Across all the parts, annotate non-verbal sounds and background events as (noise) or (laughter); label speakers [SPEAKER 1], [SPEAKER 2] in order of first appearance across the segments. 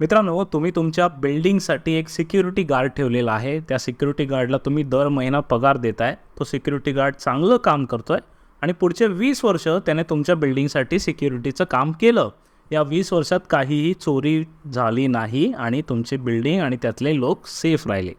[SPEAKER 1] मित्रांनो तुम्ही तुमच्या बिल्डिंगसाठी एक सिक्युरिटी गार्ड ठेवलेला आहे. त्या सिक्युरिटी गार्डला तुम्ही दर महिना पगार देताय. तो सिक्युरिटी गार्ड चांगलं काम करतोय आणि पुढचे वीस वर्ष त्याने तुमच्या बिल्डिंगसाठी सिक्युरिटीचं काम केलं. या वीस वर्षात काहीही चोरी झाली नाही आणि तुमची बिल्डिंग आणि त्यातले लोक सेफ राहिले.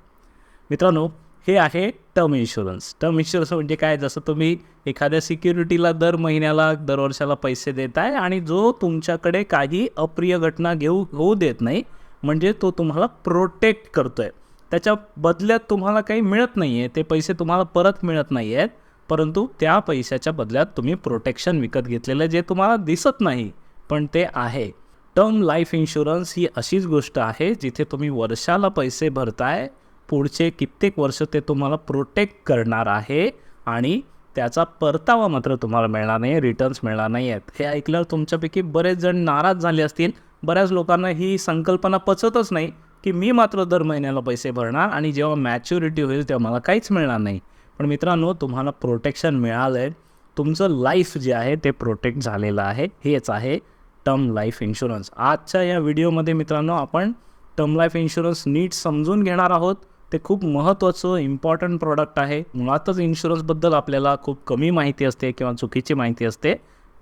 [SPEAKER 1] मित्रांनो हे आहे टर्म इन्शुरन्स. टर्म इन्शुरन्स म्हणजे काय? जसं तुम्ही एखाद्या सिक्युरिटीला दर महिन्याला दर वर्षाला पैसे आहे आणि जो तुमच्याकडे काही अप्रिय घटना घेऊ होऊ देत नाही म्हणजे तो तुम्हाला प्रोटेक्ट करतो आहे त्याच्या बदल्यात तुम्हाला काही मिळत नाही आहे ते पैसे तुम्हाला परत मिळत नाही आहेत परंतु त्या पैशाच्या बदल्यात तुम्ही प्रोटेक्शन विकत घेतलेलं जे तुम्हाला दिसत नाही पण ते आहे. टर्म लाईफ इन्शुरन्स ही अशीच गोष्ट आहे जिथे तुम्ही वर्षाला पैसे भरताय पुढचे कित्येक वर्ष ते तुम्हाला प्रोटेक्ट करणार आहे आणि त्याचा परतावा मात्र तुम्हाला मिळणार नाही रिटर्न्स मिळणार नाही आहेत. हे ऐकल्यावर तुमच्यापैकी बरेच जण नाराज झाले असतील. बऱ्याच लोकांना ही संकल्पना पचतच नाही की मी मात्र दर महिन्याला पैसे भरणार आणि जेव्हा मॅच्युरिटी होईल तेव्हा मला काहीच मिळणार नाही. पण मित्रांनो तुम्हाला प्रोटेक्शन मिळालं आहे तुमचं लाईफ जे आहे ते प्रोटेक्ट झालेलं आहे. हेच आहे टर्म लाईफ इन्शुरन्स आजच्या या व्हिडिओमध्ये मित्रांनो आपण टर्म लाईफ इन्शुरन्स नीट समजून घेणार आहोत. ते खूप महत्त्वाचं इम्पॉर्टंट प्रॉडक्ट आहे. मुळातच इन्शुरन्सबद्दल आपल्याला खूप कमी माहिती असते किंवा चुकीची माहिती असते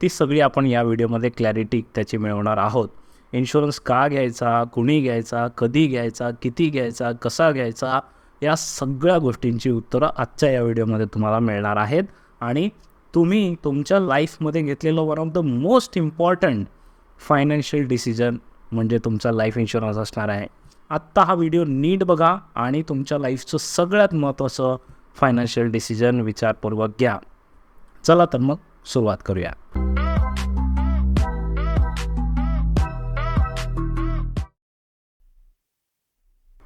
[SPEAKER 1] ती सगळी आपण या व्हिडिओमध्ये क्लॅरिटी त्याची मिळवणार आहोत. इन्शुरन्स का घ्यायचा कुणी घ्यायचा कधी घ्यायचा किती घ्यायचा कसा घ्यायचा या सगळ्या गोष्टींची उत्तरं आजच्या या व्हिडिओमध्ये तुम्हाला मिळणार आहेत. आणि तुम्ही तुमच्या लाईफमध्ये घेतलेलं one of the most important financial decision म्हणजे तुमचा लाईफ इन्शुरन्स असणार आहे. आत्ता हा व्हिडिओ नीट बघा आणि तुमच्या लाईफचं सगळ्यात महत्त्वाचं फायनान्शियल डिसिजन विचारपूर्वक घ्या. चला तर मग सुरुवात करूया.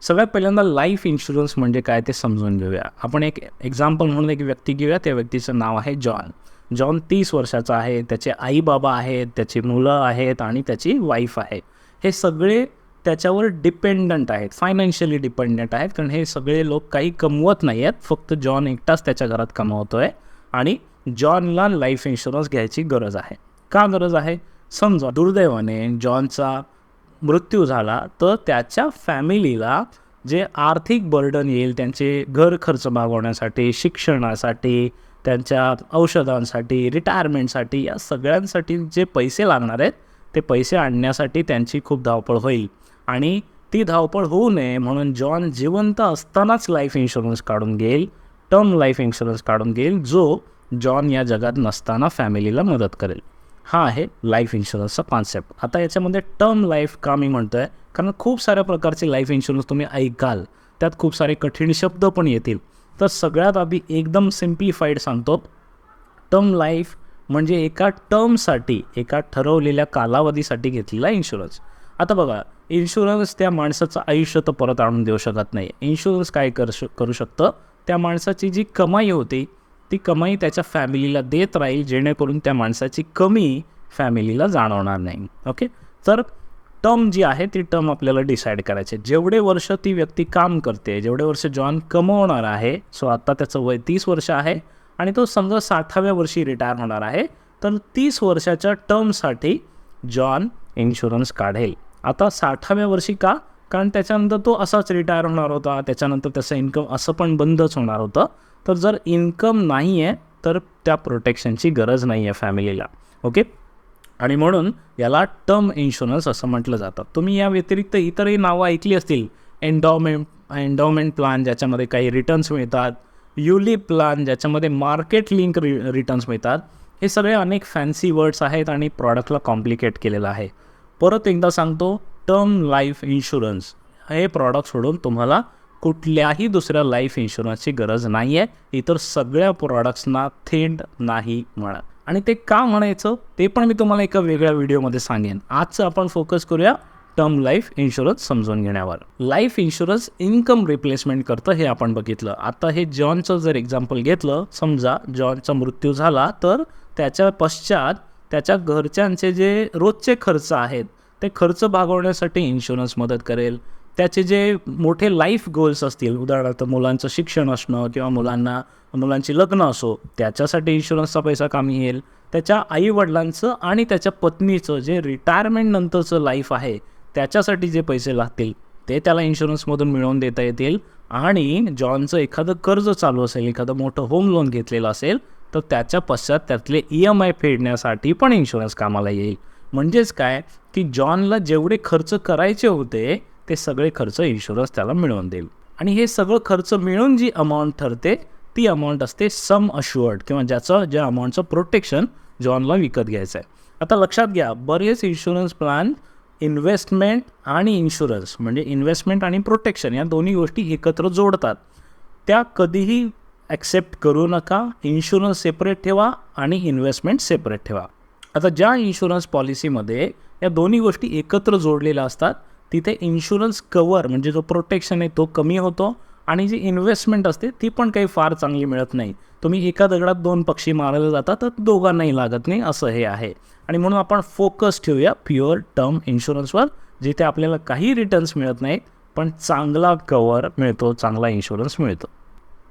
[SPEAKER 1] सगळ्यात पहिल्यांदा लाईफ इन्शुरन्स म्हणजे काय ते समजून घेऊया. आपण एक एक्झाम्पल म्हणून एक व्यक्ती घेऊया. त्या व्यक्तीचं नाव आहे जॉन जॉन तीस वर्षाचा आहे. त्याचे आई बाबा आहेत. त्याची मुलं आहेत आणि त्याची वाईफ आहे. हे सगळे त्याच्यावर डिपेंडंट आहेत फायनान्शियली डिपेंडंट आहेत कारण हे सगळे लोक काही कमवत नाही आहेत फक्त जॉन एकटाच त्याच्या घरात कमवतो आहे आणि जॉनला लाईफ इन्शुरन्स घ्यायची गरज आहे. का गरज आहे? समजा दुर्दैवाने जॉनचा मृत्यू झाला तर त्याच्या फॅमिलीला जे आर्थिक बर्डन येईल त्यांचे घर खर्च भागवण्यासाठी शिक्षणासाठी त्यांच्या औषधांसाठी रिटायरमेंटसाठी या सगळ्यांसाठी जे पैसे लागणार आहेत ते पैसे आणण्यासाठी त्यांची खूप धावपळ होईल. आणि ती धावपळ होऊ नये म्हणून जॉन जिवंत असतानाच लाईफ इन्शुरन्स काढून घेईल टर्म लाईफ इन्शुरन्स काढून घेईल जो जॉन या जगात नसताना फॅमिलीला मदत करेल. हा आहे लाईफ इन्शुरन्सचा कॉन्सेप्ट आता याच्यामध्ये टर्म लाईफ का मी म्हणतो आहे कारण खूप साऱ्या प्रकारचे लाईफ इन्शुरन्स तुम्ही ऐकाल त्यात खूप सारे कठीण शब्द पण येतील. तर सगळ्यात आधी एकदम सिम्प्लिफाईड सांगतो. टर्म लाईफ म्हणजे एका टर्मसाठी एका ठरवलेल्या कालावधीसाठी घेतलेला इन्शुरन्स आता बघा इन्शुरन्स त्या माणसाचं आयुष्य तर परत आणून देऊ शकत नाही. इन्शुरन्स काय कर श करू शकतं? त्या माणसाची जी कमाई होती ती कमाई त्याच्या फॅमिलीला देत राहील जेणेकरून त्या माणसाची कमी फॅमिलीला जाणवणार नाही. ओके तर टर्म जी आहे ती टर्म आपल्याला डिसाईड करायची जेवढे वर्ष ती व्यक्ती काम करते जेवढे वर्ष जॉन कमवणार आहे सो आत्ता त्याचं वय तीस वर्ष आहे आणि तो समजा साठाव्या वर्षी रिटायर होणार आहे तर तीस वर्षाच्या टर्मसाठी जॉन इन्शुरन्स काढेल. आता साठाव्या वर्षी का? कारण त्याच्यानंतर तो असाच रिटायर होणार होता. त्याच्यानंतर त्याचं इन्कम असं पण बंदच होणार होतं. तर जर इन्कम नाही आहे तर त्या प्रोटेक्शनची गरज नाही आहे फॅमिलीला ओके आणि म्हणून याला टर्म इन्शुरन्स असं म्हटलं जातं. तुम्ही या व्यतिरिक्त इतरही नावं ऐकली असतील. एन्डॉमेंट एन्डॉमेंट प्लान ज्याच्यामध्ये काही रिटर्न्स मिळतात. युली प्लान ज्याच्यामध्ये मार्केट लिंक रि रिटर्न्स मिळतात. हे सगळे अनेक फॅन्सी वर्ड्स आहेत आणि प्रॉडक्टला कॉम्प्लिकेट केलेलं आहे. परत एकदा सांगतो टर्म लाईफ इन्शुरन्स हे प्रॉडक्ट सोडून तुम्हाला कुठल्याही दुसऱ्या लाईफ इन्शुरन्सची गरज नाही आहे इतर सगळ्या प्रॉडक्ट्सना थेट नाही म्हणा आणि ते का म्हणायचं? ते पण मी तुम्हाला एका वेगळ्या व्हिडिओमध्ये सांगेन. आजचं आपण फोकस करूया टर्म लाईफ इन्शुरन्स समजून घेण्यावर. लाईफ इन्शुरन्स इन्कम रिप्लेसमेंट करतं हे आपण बघितलं. आता हे जॉनचं जर एक्झाम्पल घेतलं समजा जॉनचा मृत्यू झाला तर त्याच्या पश्चात त्याच्या घरच्यांचे जे रोजचे खर्च आहेत ते खर्च भागवण्यासाठी इन्शुरन्स मदत करेल. त्याचे जे मोठे लाईफ गोल्स असतील उदाहरणार्थ मुलांचं शिक्षण असणं किंवा मुलांना मुलांची लग्न असो त्याच्यासाठी इन्शुरन्सचा पैसा कामी येईल. त्याच्या आईवडिलांचं आणि त्याच्या पत्नीचं जे रिटायरमेंट नंतरचं लाईफ आहे त्याच्यासाठी जे पैसे लागतील ते त्याला इन्शुरन्समधून मिळवून देता येतील. आणि जॉनचं एखादं कर्ज चालू असेल एखादं मोठं होम लोन घेतलेलं असेल तर त्याच्या पश्चात त्यातले ई एम आय फेडण्यासाठी पण इन्शुरन्स कामाला येईल. म्हणजेच काय? की जॉनला जेवढे खर्च करायचे होते ते सगळे खर्च इन्शुरन्स त्याला मिळवून देईल. आणि हे सगळं खर्च मिळून जी अमाऊंट ठरते ती अमाऊंट असते सम अश्युअर्ड किंवा ज्याचं ज्या अमाऊंटचं प्रोटेक्शन जॉनला विकत घ्यायचं आहे आता लक्षात घ्या बरेच इन्शुरन्स प्लॅन इन्व्हेस्टमेंट आणि इन्शुरन्स म्हणजे इन्व्हेस्टमेंट आणि प्रोटेक्शन या दोन्ही गोष्टी एकत्र जोडतात. त्या कधीही ॲक्सेप्ट करू नका इन्शुरन्स सेपरेट ठेवा आणि इन्व्हेस्टमेंट सेपरेट ठेवा. आता ज्या इन्शुरन्स पॉलिसीमध्ये या दोन्ही गोष्टी एकत्र जोडलेल्या असतात तिथे इन्शुरन्स कवर म्हणजे जो प्रोटेक्शन आहे तो कमी होतो आणि जी इन्व्हेस्टमेंट असते ती पण काही फार चांगली मिळत नाही. तुम्ही एका दगडात दोन पक्षी मारायला जातात तर दोघांनाही लागत नाही असं हे आहे. आणि म्हणून आपण फोकस ठेवूया प्युअर टर्म इन्शुरन्सवर जिथे आपल्याला काही रिटर्न्स मिळत नाहीत पण चांगला कवर मिळतो चांगला इन्शुरन्स मिळतो.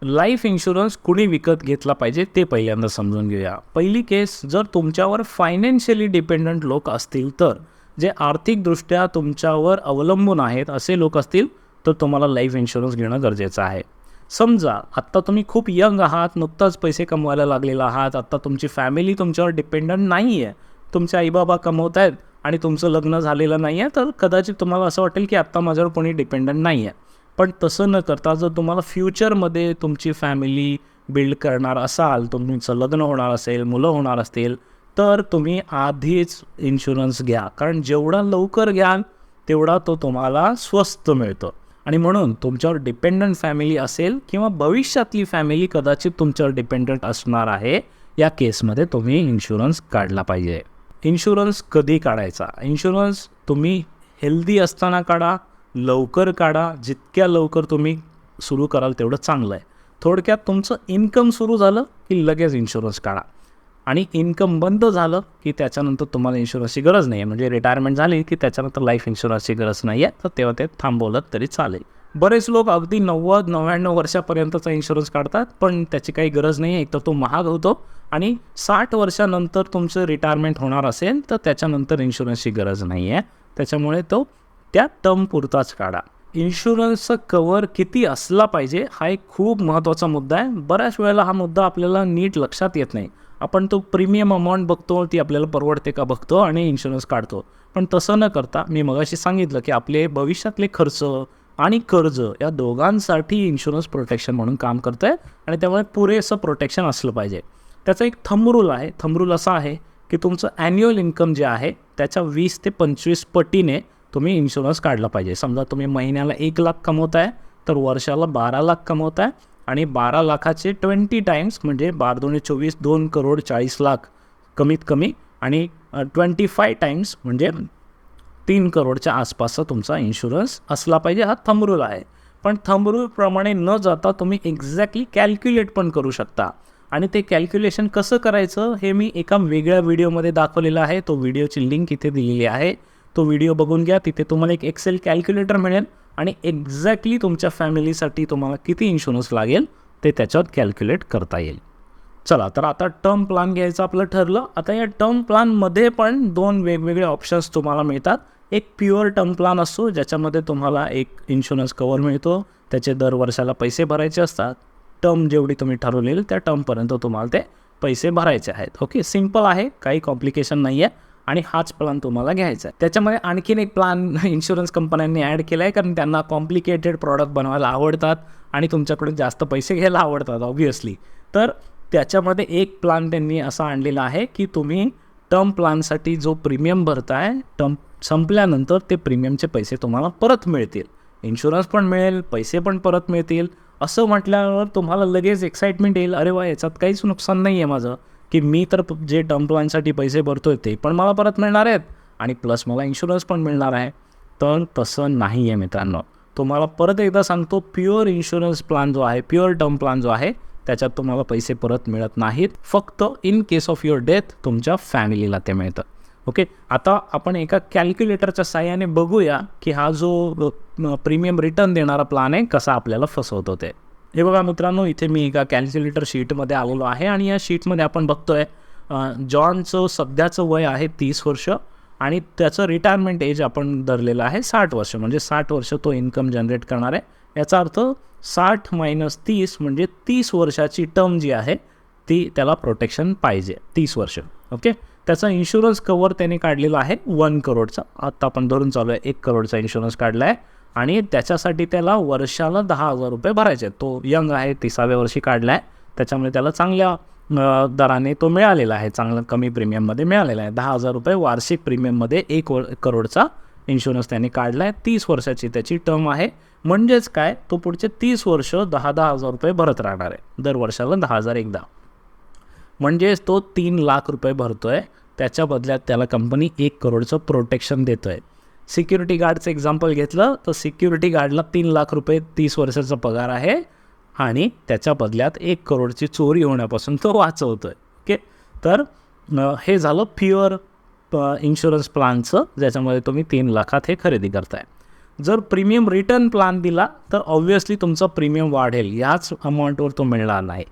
[SPEAKER 1] लाईफ इन्शुरन्स कुणी विकत घेतला पाहिजे ते पहिल्यांदा समजून घेऊया. पहिली केस जर तुमच्यावर फायनान्शियली डिपेंडंट लोक असतील तर जे आर्थिकदृष्ट्या तुमच्यावर अवलंबून आहेत असे लोक असतील तर तुम्हाला लाईफ इन्शुरन्स घेणं गरजेचं आहे. समजा आत्ता तुम्ही खूप यंग आहात नुकताच पैसे कमवायला लागलेला आहात आत्ता तुमची फॅमिली तुमच्यावर डिपेंडंट नाही आहे तुमचे आईबाबा कमवत आहेत आणि तुमचं लग्न झालेलं नाही आहे तर कदाचित तुम्हाला असं वाटेल की आत्ता माझ्यावर कोणी डिपेंडंट नाही आहे पण तसं न करता जर तुम्हाला फ्युचरमध्ये तुमची फॅमिली बिल्ड करणार असाल तुमचं लग्न होणार असेल मुलं होणार असतील तर तुम्ही आधीच इन्शुरन्स घ्या. कारण जेवढा लवकर घ्याल तेवढा तो तुम्हाला स्वस्त मिळतो. आणि म्हणून तुमच्यावर डिपेंडंट फॅमिली असेल किंवा भविष्यातली फॅमिली कदाचित तुमच्यावर डिपेंडंट असणार आहे या केसमध्ये तुम्ही इन्शुरन्स काढला पाहिजे. इन्शुरन्स कधी काढायचा? इन्शुरन्स तुम्ही हेल्दी असताना काढा लवकर काढा जितक्या लवकर तुम्ही सुरू कराल तेवढं चांगलं आहे. थोडक्यात तुमचं इन्कम सुरू झालं की लगेच इन्शुरन्स काढा. आणि इन्कम बंद झालं की त्याच्यानंतर तुम्हाला इन्शुरन्सची गरज नाही आहे म्हणजे रिटायरमेंट झाली की त्याच्यानंतर लाईफ इन्शुरन्सची गरज नाही आहे तर तेव्हा ते थांबवलं तरी चालेल. बरेच लोक अगदी नव्वद नव्याण्णव वर्षापर्यंतचा इन्शुरन्स काढतात पण त्याची काही गरज नाही आहे एक तर तो महाग होतो आणि साठ वर्षानंतर तुमचं रिटायरमेंट होणार असेल तर त्याच्यानंतर इन्शुरन्सची गरज नाही आहे त्याच्यामुळे तो त्या तमपुरताच काढा. इन्शुरन्सचं कवर किती असला पाहिजे हा एक खूप महत्त्वाचा मुद्दा आहे. बऱ्याच वेळेला हा मुद्दा आपल्याला नीट लक्षात येत नाही. आपण तो प्रीमियम अमाऊंट बघतो ती आपल्याला परवडते का बघतो आणि इन्शुरन्स काढतो. पण तसं न करता मी मगाशी सांगितलं की आपले भविष्यातले खर्च आणि कर्ज या दोघांसाठी इन्शुरन्स प्रोटेक्शन म्हणून काम करतं आहे आणि त्यामुळे पुरेसं प्रोटेक्शन असलं पाहिजे. त्याचा एक थंबरूल आहे. थंबरूल असा आहे की तुमचं ॲन्युअल इन्कम जे आहे त्याच्या वीस ते पंचवीस पटीने तुम्ही इन्शुरन्स काढला पाहिजे. समजा तुम्ही महिन्याला एक लाख कमवत आहे तर वर्षाला बारा लाख कमवत आहे आणि बारा लाखाचे ट्वेंटी टाईम्स म्हणजे बारा दोन्ही चोवीस दोन करोड चाळीस लाख कमीत कमी आणि ट्वेंटी फाय टाईम्स म्हणजे तीन करोडच्या आसपासचा तुमचा इन्शुरन्स असला पाहिजे. हा थंबरूल आहे. पण थंबरूलप्रमाणे न जाता तुम्ही एक्झॅक्टली कॅल्क्युलेट पण करू शकता. आणि ते कॅल्क्युलेशन कसं करायचं हे मी एका वेगळ्या व्हिडिओमध्ये दाखवलेलं आहे. तो व्हिडिओची लिंक इथे दिलेली आहे. तो व्हिडिओ बघून घ्या. तिथे तुम्हाला एक एक्सेल कॅल्क्युलेटर मिळेल आणि एक्झॅक्टली तुमच्या फॅमिलीसाठी तुम्हाला किती इन्शुरन्स लागेल ते त्याच्यात कॅल्क्युलेट करता येईल. चला तर आता टर्म प्लॅन घ्यायचं आपलं ठरलं. आता या टर्म प्लॅनमध्ये पण दोन वेगवेगळे ऑप्शन्स तुम्हाला मिळतात. एक प्युअर टर्म प्लॅन असतो ज्याच्यामध्ये तुम्हाला एक इन्शुरन्स कवर मिळतो. त्याचे दर वर्षाला पैसे भरायचे असतात. टर्म जेवढी तुम्ही ठरवलेली त्या टर्मपर्यंत तुम्हाला ते पैसे भरायचे आहेत. ओके सिंपल आहे काही कॉम्प्लिकेशन नाही आहे आणि हाच प्लॅन तुम्हाला घ्यायचा आहे. त्याच्यामध्ये आणखीन एक प्लॅन इन्शुरन्स कंपन्यांनी ॲड केला आहे कारण त्यांना कॉम्प्लिकेटेड प्रॉडक्ट बनवायला आवडतात आणि तुमच्याकडून जास्त पैसे घ्यायला आवडतात ऑब्व्हियसली तर त्याच्यामध्ये एक प्लॅन त्यांनी असा आणलेला आहे की तुम्ही टर्म प्लॅनसाठी जो प्रीमियम भरताय टर्म संपल्यानंतर ते प्रीमियमचे पैसे तुम्हाला परत मिळतील. इन्शुरन्स पण मिळेल पैसे पण परत मिळतील. असं म्हटल्यावर तुम्हाला लगेच एक्साइटमेंट येईल. अरे वा याच्यात काहीच नुकसान नाही आहे माझं. की मी तर जे टर्म प्लॅनसाठी पैसे भरतो आहे ते पण मला परत मिळणार आहेत आणि प्लस मला इन्शुरन्स पण मिळणार आहे. तर तसं नाही आहे मित्रांनो. तुम्हाला परत एकदा सांगतो प्युअर इन्शुरन्स प्लॅन जो आहे प्युअर टर्म प्लॅन जो आहे त्याच्यात तुम्हाला पैसे परत मिळत नाहीत. फक्त in case of your death तुमच्या फॅमिलीला ते मिळतं. ओके आता आपण एका कॅल्क्युलेटरच्या साह्याने बघूया की हा जो प्रीमियम रिटर्न देणारा प्लॅन आहे कसा आपल्याला फसवतो ते. हे बघा मित्रांनो इथे मी एका कॅल्क्युलेटर शीटमध्ये आलेलो आहे आणि या शीटमध्ये आपण बघतोय जॉनचं सध्याचं वय आहे तीस वर्ष आणि त्याचं रिटायरमेंट एज आपण धरलेलं आहे साठ वर्ष. म्हणजे साठ वर्ष तो इन्कम जनरेट करणार आहे. याचा अर्थ साठ मायनस तीस म्हणजे तीस वर्षाची टर्म जी आहे ती त्याला प्रोटेक्शन पाहिजे. तीस वर्ष. ओके त्याचा इन्शुरन्स कवर त्याने काढलेला आहे वन करोडचा आत्ता आपण धरून चालू आहे एक करोडचा इन्शुरन्स काढला आहे आणि त्याच्यासाठी त्याला वर्षाला दहा हजार रुपये भरायचे. आहेत. तो यंग आहे तिसाव्या वर्षी काढला आहे त्याच्यामुळे त्याला चांगल्या दराने तो मिळालेला आहे. चांगला कमी प्रीमियममध्ये मिळालेला आहे. दहा हजार रुपये वार्षिक प्रीमियममध्ये एक वर करोडचा इन्शुरन्स त्यांनी काढला आहे तीस वर्षाची त्याची टर्म आहे. म्हणजेच काय? तो पुढचे तीस वर्ष दहा दहा हजार रुपये भरत राहणार आहे. दर वर्षाला दहा हजार एकदा. म्हणजेच तो तीन लाख रुपये भरतो आहे त्याच्या बदल्यात त्याला कंपनी एक करोडचं प्रोटेक्शन देतो आहे सिक्युरिटी गार्डचं एक्झाम्पल घेतलं तर सिक्युरिटी गार्डला तीन लाख रुपये तीस वर्षाचा पगार आहे आणि त्याच्या बदल्यात एक करोडची चोरी होण्यापासून तो वाचवतो आहे ओके? तर हे झालं प्युअर इन्शुरन्स प्लानचं ज्याच्यामध्ये तुम्ही तीन लाखात हे खरेदी करताय. जर प्रीमियम रिटर्न प्लान दिला तर ऑब्व्हियसली तुमचं प्रीमियम वाढेल. याच अमाऊंटवर तो मिळणार नाही.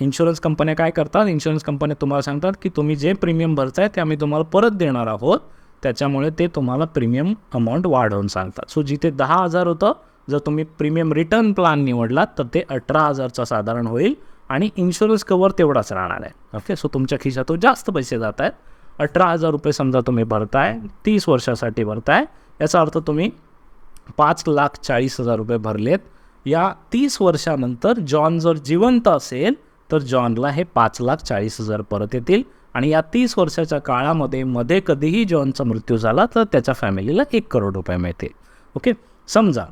[SPEAKER 1] इन्शुरन्स कंपन्या काय करतात? इन्शुरन्स कंपन्या तुम्हाला सांगतात की तुम्ही जे प्रीमियम भरताय ते आम्ही तुम्हाला परत देणार आहोत. त्याच्यामुळे ते तुम्हाला प्रीमियम अमाऊंट वाढवून सांगतात. सो जिथे दहा हजार होतं जर तुम्ही प्रीमियम रिटर्न प्लान निवडलात तर ते अठरा हजारचा साधारण होईल आणि इन्शुरन्स कवर तेवढाच राहणार आहे. ओके सो तुमच्या खिशातून जास्त पैसे जात आहेत. अठरा हजार रुपये समजा तुम्ही भरताय तीस वर्षासाठी भरताय याचा अर्थ तुम्ही पाच लाख चाळीस हजार रुपये भरलेत. या तीस वर्षानंतर जॉन जर जिवंत असेल तर जॉनला हे पाच लाख चाळीस हजार परत येतील. आणि या तीस वर्षाच्या काळामध्ये मध्ये कधीही जॉनचा मृत्यू झाला तर त्याच्या फॅमिलीला एक करोड रुपये मिळते ओके? समजा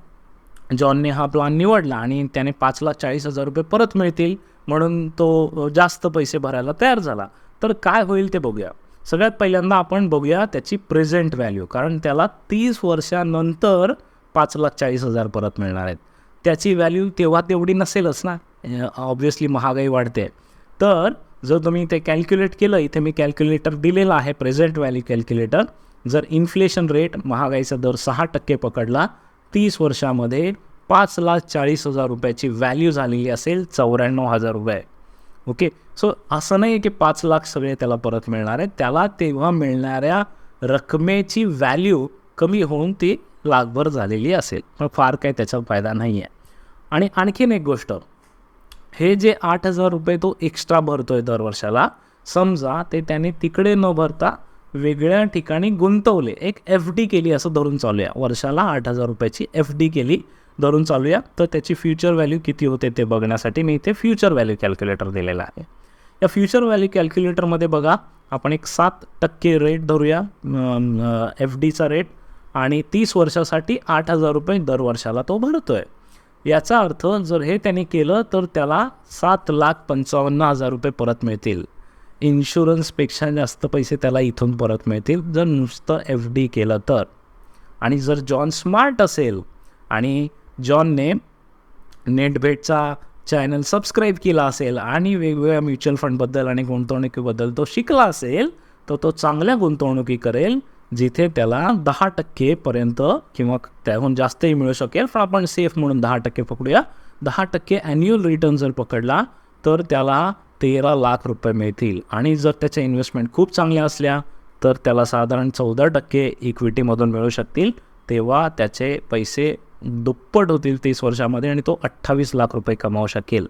[SPEAKER 1] जॉनने हा प्लॅन निवडला आणि त्याने पाच लाख चाळीस हजार रुपये परत मिळतील म्हणून तो जास्त पैसे भरायला तयार झाला. तर काय होईल ते बघूया. सगळ्यात पहिल्यांदा आपण बघूया त्याची प्रेझेंट व्हॅल्यू कारण त्याला तीस वर्षानंतर पाच लाख चाळीस हजार परत मिळणार आहेत. त्याची व्हॅल्यू तेव्हा तेवढी नसेलच ना? ऑब्व्हियसली महागाई वाढते. तर जर तुम्ही ते कॅल्क्युलेट केलं इथे मी कॅल्क्युलेटर दिलेलं आहे प्रेझेंट व्हॅल्यू कॅल्क्युलेटर जर इन्फ्लेशन रेट महागाईचा दर सहा टक्के पकडला तीस वर्षामध्ये पाच लाख चाळीस हजार रुपयाची व्हॅल्यू झालेली असेल चौऱ्याण्णव हजार रुपये. ओके सो असं नाही आहे की पाच लाख सगळे त्याला परत मिळणार आहे त्याला तेव्हा मिळणाऱ्या रकमेची व्हॅल्यू कमी होऊन ती लाखभर झालेली असेल. मग फार काही त्याचा फायदा नाही आहे आणि आणखीन एक गोष्ट. हे जे आठ हजार रुपये तो एक्स्ट्रा भरतो आहे दरवर्षाला समजा ते त्याने तिकडे न भरता वेगळ्या ठिकाणी गुंतवले. एक एफ डी केली असं धरून चालूया. वर्षाला आठ हजार रुपयाची एफ डी केली धरून चालूया. तर त्याची फ्युचर व्हॅल्यू किती होते ते बघण्यासाठी मी इथे फ्युचर व्हॅल्यू कॅल्क्युलेटर दिलेला आहे. या फ्युचर व्हॅल्यू कॅल्क्युलेटरमध्ये बघा आपण एक सात टक्के रेट धरूया एफ डीचा रेट आणि तीस वर्षासाठी आठ हजार रुपये दर वर्षाला तो भरतो आहे याचा अर्थ जर हे त्याने केलं तर त्याला सात लाख पंचावन्न हजार रुपये परत मिळतील. इन्शुरन्सपेक्षा जास्त पैसे त्याला इथून परत मिळतील. जर नुसतं एफ डी केलं तर. आणि जर जॉन स्मार्ट असेल आणि जॉनने नेटभेटचा चॅनल सबस्क्राईब केला असेल आणि वेगवेगळ्या म्युच्युअल फंडबद्दल आणि गुंतवणुकीबद्दल तो शिकला असेल तर तो चांगल्या गुंतवणुकी करेल. जिथे त्याला दहा टक्केपर्यंत किंवा त्याहून जास्तही मिळू शकेल पण आपण सेफ म्हणून दहा टक्के पकडूया. दहा टक्के ॲन्युअल रिटर्न जर पकडला तर त्याला तेरा लाख रुपये मिळतील. आणि जर त्याच्या इन्व्हेस्टमेंट खूप चांगल्या असल्या तर त्याला साधारण चौदा टक्के इक्विटीमधून मिळू शकतील. तेव्हा त्याचे पैसे दुप्पट होतील तीस वर्षामध्ये आणि तो अठ्ठावीस लाख रुपये कमावू शकेल.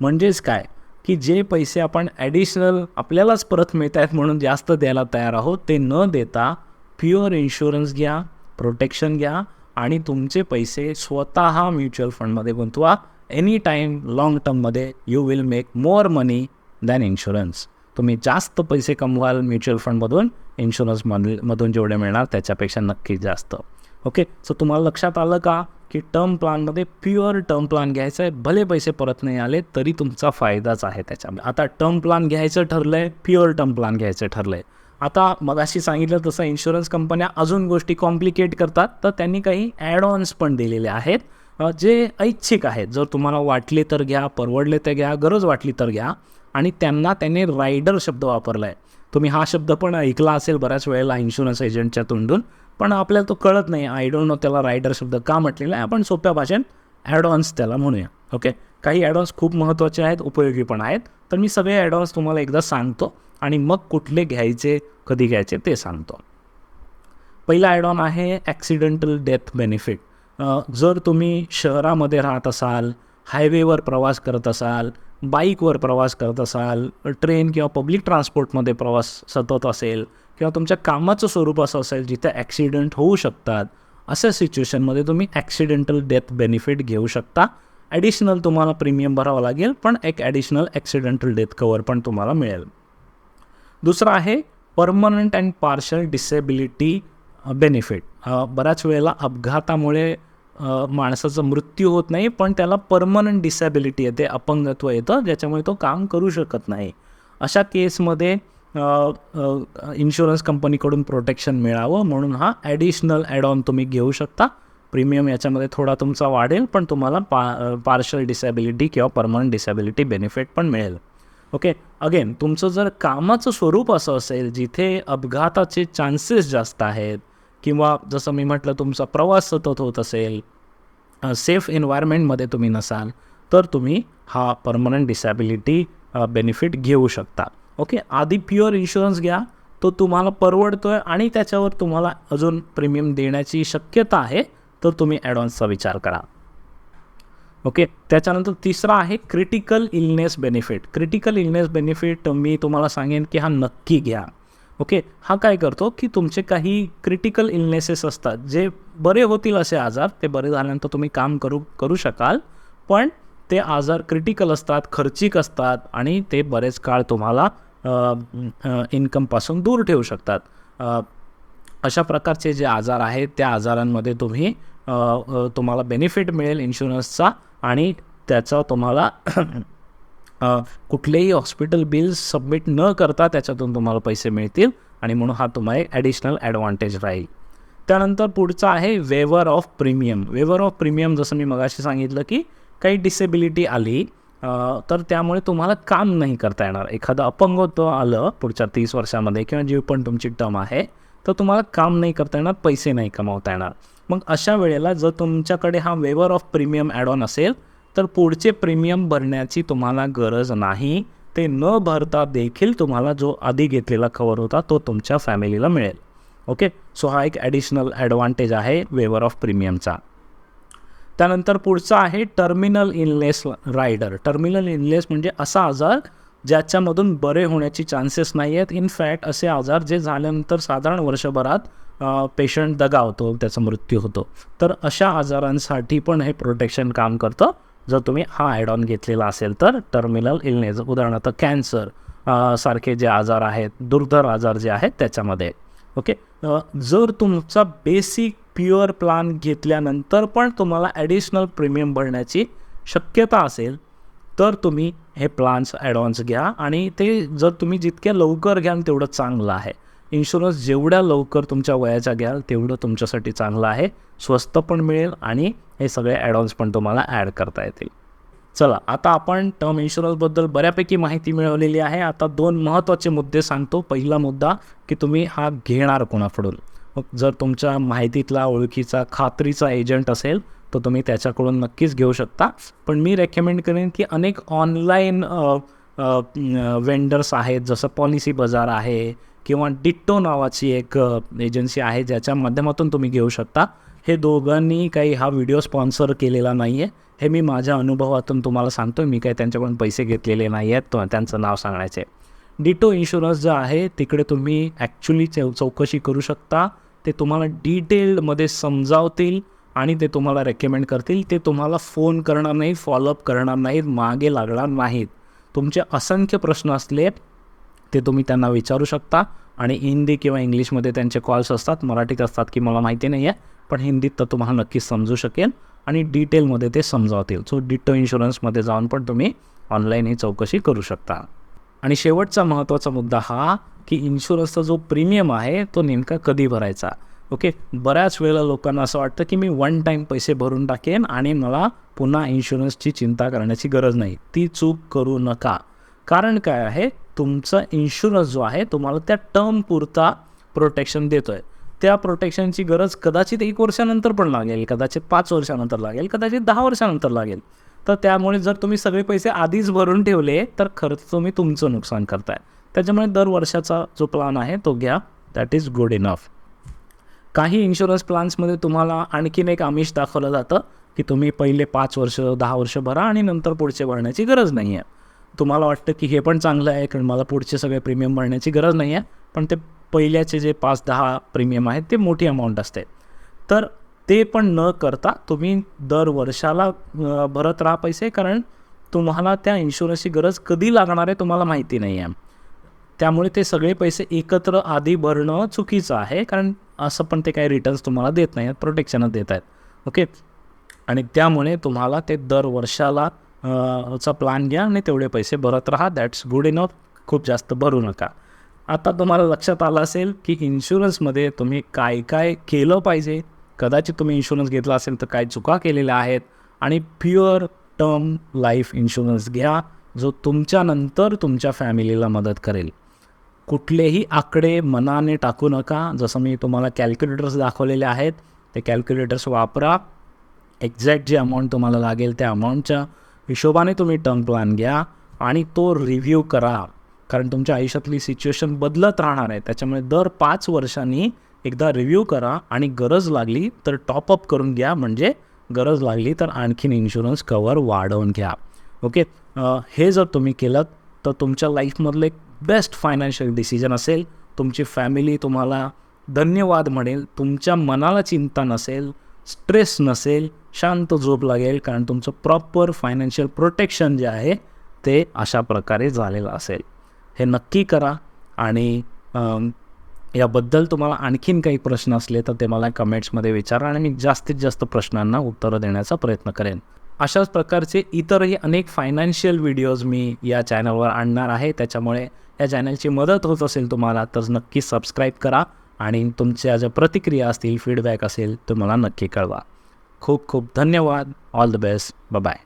[SPEAKER 1] म्हणजेच काय? की जे पैसे आपण ॲडिशनल आपल्यालाच परत मिळत आहेत म्हणून जास्त द्यायला तयार आहोत ते न देता प्युअर इन्शुरन्स घ्या प्रोटेक्शन घ्या आणि तुमचे पैसे स्वतः म्युच्युअल फंडमध्ये गुंतवा. एनी टाईम लाँग टर्ममध्ये you will make more money than insurance तुम्ही जास्त पैसे कमवाल म्युच्युअल फंडमधून इन्शुरन्स मधून जेवढे मिळणार त्याच्यापेक्षा नक्कीच जास्त. ओके सो तुम्हाला लक्षात आलं का? की टर्म प्लॅनमध्ये प्युअर टर्म प्लॅन घ्यायचा आहे. भले पैसे परत नाही आले तरी तुमचा फायदाच आहे त्याच्यामध्ये. आता टर्म प्लॅन घ्यायचं ठरलं आहे प्युअर टर्म प्लॅन घ्यायचं ठरलं आहे आता मगाशी सांगितलं तसं इन्शुरन्स कंपन्या अजून गोष्टी कॉम्प्लिकेट करतात तर त्यांनी काही ॲड ऑन्स पण दिलेले आहेत जे ऐच्छिक आहेत. जर तुम्हाला वाटले तर घ्या परवडले तर घ्या गरज वाटली तर घ्या. आणि त्यांना त्यांनी रायडर शब्द वापरला आहे तुम्ही हा शब्द पण ऐकला असेल बऱ्याच वेळेला इन्शुरन्स एजंटच्या तोंडून पण आपल्याला तो कळत नाही. आय डोंट नो त्याला रायडर शब्द का म्हटलेला आहे. आपण सोप्या भाषेत ॲडव्हान्स त्याला म्हणूया. ओके काही ॲडव्हान्स खूप महत्त्वाचे आहेत उपयोगी पण आहेत. तर मी सगळे ॲडव्हान्स तुम्हाला एकदा सांगतो. आणि मग कुठले घ्यायचे कधी घ्यायचे ते सांगतो. पहिला ॲड ऑन आहे ॲक्सिडेंटल डेथ बेनिफिट जर तुम्ही शहरामध्ये राहत असाल हायवेवर प्रवास करत असाल बाईकवर प्रवास करत असाल ट्रेन किंवा पब्लिक ट्रान्सपोर्टमध्ये प्रवास सतत असेल किंवा तुमच्या कामाचं स्वरूप असं असेल जिथे ॲक्सिडेंट होऊ शकतात अशा सिच्युएशनमध्ये तुम्ही ॲक्सिडेंटल डेथ बेनिफिट घेऊ शकता. ॲडिशनल तुम्हाला प्रीमियम भरावं लागेल पण एक ॲडिशनल ॲक्सिडेंटल डेथ कवर पण तुम्हाला मिळेल. दुसरं आहे permanent and partial disability benefit बऱ्याच वेळेला अपघातामुळे uh, माणसाचा मृत्यू होत नाही पण त्याला परमनंट डिसॅबिलिटी येते अपंगत्व येतं ज्याच्यामुळे तो काम करू शकत नाही. अशा केसमध्ये इन्शुरन्स कंपनीकडून प्रोटेक्शन मिळावं म्हणून हा ॲडिशनल ॲड ऑन तुम्ही घेऊ शकता. प्रीमियम याच्यामध्ये थोडा तुमचा वाढेल पण तुम्हाला पा uh, पार्शल डिसॅबिलिटी किंवा परमनंट डिसॅबिलिटी बेनिफिट पण मिळेल. ओके अगेन तुमचं जर कामाचं स्वरूप असं असेल जिथे अपघाताचे चान्सेस जास्त आहेत किंवा जसं मी म्हटलं तुमचा प्रवास सतत होत असेल सेफ एन्व्हायरमेंटमध्ये तुम्ही नसाल तर तुम्ही हा परमनंट डिसॅबिलिटी बेनिफिट घेऊ शकता. ओके आधी प्युअर इन्शुरन्स घ्या तो तुम्हाला परवडतो आहे आणि त्याच्यावर तुम्हाला अजून प्रीमियम देण्याची शक्यता आहे तर तुम्ही ॲडव्हान्सचा विचार करा. ओके त्याच्यानंतर तिसरा आहे critical illness benefit critical illness benefit मी तुम्हाला सांगेन की हा नक्की घ्या. ओके हा काय करतो की तुमचे काही क्रिटिकल इलनेसेस असतात जे बरे होतील असे आजार ते बरे झाल्यानंतर तुम्ही काम करू करू शकाल पण ते आजार क्रिटिकल असतात खर्चिक असतात आणि ते बरेच काळ तुम्हाला इन्कमपासून दूर ठेवू शकतात. अशा प्रकारचे जे आजार आहेत त्या आजारांमध्ये तुम्ही तुम्हाला बेनिफिट मिळेल इन्शुरन्सचा आणि त्याचा तुम्हाला (clears throat) कुठलेही हॉस्पिटल बिल्स सबमिट न करता त्याच्यातून तुम्हाला पैसे मिळतील आणि म्हणून हा तुम्हाला एक ॲडिशनल ॲडव्हान्टेज राहील. त्यानंतर पुढचं आहे waiver of premium waiver of premium जसं मी मगाशी सांगितलं की काही डिसेबिलिटी आली तर त्यामुळे तुम्हाला काम नाही करता येणार. एखादं अपंगत्व आलं पुढच्या तीस वर्षामध्ये किंवा जी पण तुमची टर्म आहे तर तुम्हाला काम नाही करता येणार पैसे नाही कमावता येणार. मग अशा वेळेला जर तुमच्याकडे हा waiver of premium add on असेल तर पुढचे प्रीमियम भरण्याची तुम्हाला गरज नाही. ते न भरता देखील तुम्हाला जो आधी घेतलेला कवर होता तो तुमच्या फॅमिलीला मिळेल. ओके सो हा एक ॲडिशनल ॲडव्हान्टेज आहे वेवर ऑफ प्रीमियमचा त्यानंतर पुढचा आहे टर्मिनल इनलेस रायडर टर्मिनल इनलेस म्हणजे असा आजार ज्याच्यामधून बरे होण्याची चान्सेस नाही आहेत इनफॅक्ट असे आजार जे झाल्यानंतर साधारण वर्षभरात पेशंट दगावतो त्याचा मृत्यू होतो. तर अशा आजारांसाठी पण हे प्रोटेक्शन काम करतं. जर तुम्ही हा ॲडॉन ऑन घेतलेला असेल तर टर्मिनल इलनेस उदाहरणार्थ कॅन्सर सारखे जे आजार आहेत दुर्धर आजार जे आहेत त्याच्यामध्ये. ओके जर तुमचा बेसिक प्युअर प्लान घेतल्यानंतर पण तुम्हाला ॲडिशनल प्रीमियम भरण्याची शक्यता असेल तर तुम्ही हे प्लान्स ॲडव्हान्स घ्या. आणि ते जर तुम्ही जितक्या लवकर घ्याल तेवढं चांगलं आहे. इन्शुरन्स जेवढ्या लवकर तुमच्या वयाच्या घ्याल तेवढं तुमच्यासाठी चांगलं आहे. स्वस्त पण मिळेल आणि हे सगळे ॲडव्हान्स पण तुम्हाला ॲड करता येतील. चला आता आपण टर्म इन्शुरन्सबद्दल बऱ्यापैकी माहिती मिळवलेली आहे. आता दोन महत्त्वाचे मुद्दे सांगतो. पहिला मुद्दा की तुम्ही हा घेणार कोणाकडून? मग जर तुमच्या माहितीतला ओळखीचा खात्रीचा एजंट असेल तर तुम्ही त्याच्याकडून नक्कीच घेऊ शकता. पण मी रेकमेंड करेन की अनेक ऑनलाईन वेंडर्स आहेत. जसं पॉलिसी बाजार आहे किंवा डिट्टो नावाची एक एजन्सी आहे ज्याच्या माध्यमातून तुम्ही घेऊ शकता. हे दोघांनी काही हा व्हिडिओ स्पॉन्सर केलेला नाही आहे हे मी माझ्या अनुभवातून तुम्हाला सांगतो मी काही त्यांच्याकडून पैसे घेतलेले नाही आहेत त्यांचं नाव सांगण्याचे डिटो इन्शुरन्स जो आहे तिकडे तुम्ही ॲक्च्युली चौ चौकशी करू शकता. ते तुम्हाला डिटेलमध्ये समजावतील आणि ते तुम्हाला रेकमेंड करतील. ते तुम्हाला फोन करणार नाही फॉलोअप करणार नाहीत मागे लागणार नाहीत. तुमचे असंख्य प्रश्न असले ते तुम्ही त्यांना विचारू शकता. आणि हिंदी किंवा इंग्लिशमध्ये त्यांचे कॉल्स असतात मराठीत असतात की मला माहिती नाही आहे पण हिंदीत तर तुम्हाला नक्कीच समजू शकेल आणि डिटेलमध्ये ते समजावतील. सो डिटो इन्शुरन्समध्ये जाऊन पण तुम्ही ऑनलाईन ही चौकशी करू शकता. आणि शेवटचा महत्त्वाचा मुद्दा हा की इन्शुरन्सचा जो प्रीमियम आहे तो नेमका कधी भरायचा? ओके बऱ्याच वेळेला लोकांना असं वाटतं की मी वन टाईम पैसे भरून टाकेन आणि मला पुन्हा इन्शुरन्सची चिंता करण्याची गरज नाही. ती चूक करू नका. कारण काय आहे? तुमचा इन्शुरन्स जो आहे तुम्हाला त्या टर्म पुरता प्रोटेक्शन देतो आहे त्या प्रोटेक्शनची गरज कदाचित एक वर्षानंतर पण लागेल कदाचित पाच वर्षानंतर लागेल कदाचित दहा वर्षानंतर लागेल. तर त्यामुळे जर तुम्ही सगळे पैसे आधीच भरून ठेवले तर खरंच तुम्ही तुमचं नुकसान करताय. त्याच्यामुळे दर वर्षाचा जो प्लान आहे तो घ्या. दॅट इज गुड इनफ काही इन्शुरन्स प्लान्समध्ये तुम्हाला आणखीन एक आमिष दाखवलं जातं की तुम्ही पहिले पाच वर्ष दहा वर्ष भरा आणि नंतर पुढचे भरण्याची गरज नाही आहे तुम्हाला वाटतं की हे पण चांगलं आहे कारण मला पुढचे सगळे प्रीमियम भरण्याची गरज नाही आहे पण ते पहिल्याचे जे पाच दहा प्रीमियम आहेत ते मोठी अमाऊंट असते. तर ते पण न करता तुम्ही दर वर्षाला भरत राहा पैसे कारण तुम्हाला त्या इन्शुरन्सची गरज कधी लागणार आहे तुम्हाला माहिती नाही आहे. त्यामुळे ते सगळे पैसे एकत्र आधी भरणं चुकीचं आहे कारण असं पण ते काही रिटर्न्स तुम्हाला देत नाही आहेत प्रोटेक्शनच देत आहेत. ओके आणि त्यामुळे तुम्हाला ते दर वर्षाला चा प्लॅन घ्या आणि तेवढे पैसे भरत राहा. दॅट्स गुड इनफ खूप जास्त भरू नका. आता तुम्हाला लक्षात आलं असेल की इन्शुरन्समध्ये तुम्ही काय काय केलं पाहिजे. कदाचित तुम्ही इन्शुरन्स घेतला असेल तर काय चुका केलेल्या आहेत. आणि प्युअर टर्म लाईफ इन्शुरन्स घ्या जो तुमच्यानंतर तुमच्या फॅमिलीला मदत करेल. कुठलेही आकडे मनाने टाकू नका. जसं मी तुम्हाला कॅल्क्युलेटर्स दाखवलेले आहेत ते कॅल्क्युलेटर्स वापरा. एक्झॅक्ट जे अमाऊंट तुम्हाला लागेल त्या अमाऊंटच्या हिशोबाने तुम्ही टर्म प्लॅन घ्या आणि तो रिव्ह्यू करा. कारण तुमच्या आयुष्यातली सिच्युएशन बदलत राहणार आहे. त्याच्यामुळे दर पाच वर्षांनी एकदा रिव्ह्यू करा आणि गरज लागली तर टॉपअप करून घ्या. म्हणजे गरज लागली तर आणखीन इन्शुरन्स कवर वाढवून घ्या. ओके हे जर तुम्ही केलं तर तुमच्या लाईफमधलं एक बेस्ट फायनान्शियल डिसिजन असेल. तुमची फॅमिली तुम्हाला धन्यवाद म्हणेल. तुमच्या मनाला चिंता नसेल. स्ट्रेस नसेल शांत झोप लागेल कारण तुमचं प्रॉपर फायनान्शियल प्रोटेक्शन जे आहे ते अशा प्रकारे झालेलं असेल. हे नक्की करा आणि याबद्दल तुम्हाला आणखीन काही प्रश्न असले तर ते मला कमेंट्समध्ये विचारा आणि मी जास्तीत जास्त प्रश्नांना उत्तरं देण्याचा प्रयत्न करेन. अशाच प्रकारचे इतरही अनेक फायनान्शियल व्हिडिओज मी या चॅनलवर आणणार आहे. त्याच्यामुळे या चॅनलची मदत होत असेल तुम्हाला तर नक्की सबस्क्राईब करा. आणि तुमच्या ज्या प्रतिक्रिया असतील फीडबॅक असेल ते मला नक्की कळवा. खूप खूप धन्यवाद. All the best bye